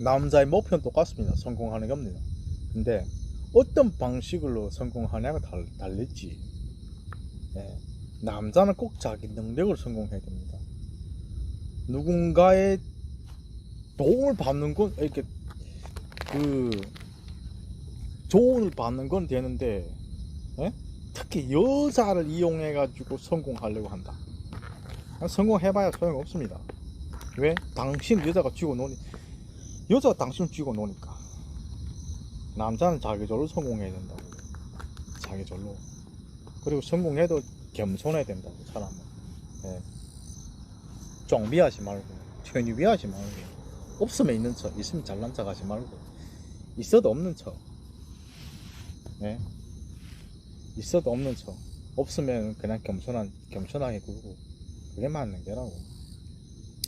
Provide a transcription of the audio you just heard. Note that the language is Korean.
남자의 목표는 똑같습니다. 성공하는 겁니다. 근데 어떤 방식으로 성공하냐가 달, 달렸지. 예. 남자는 꼭 자기 능력을 성공해야 됩니다. 누군가의 도움을 받는 건 이렇게 그 조언을 받는 건 되는데 예? 특히 여자를 이용해 가지고 성공하려고 한다. 성공해봐야 소용없습니다. 왜? 당신 여자가 쥐고 노니 여자가 당신을 쥐고 노니까 남자는 자기절로 성공해야 된다고. 자기절로. 그리고 성공해도 겸손해야 된다고 사람은. 예. 쫑비하지 말고 천유비하지 말고 없으면 있는 척 있으면 잘난 척 하지 말고 있어도 없는 척. 예. 있어도 없는 척. 없으면 그냥 겸손한 겸손하게 굴고 그게 맞는 게라고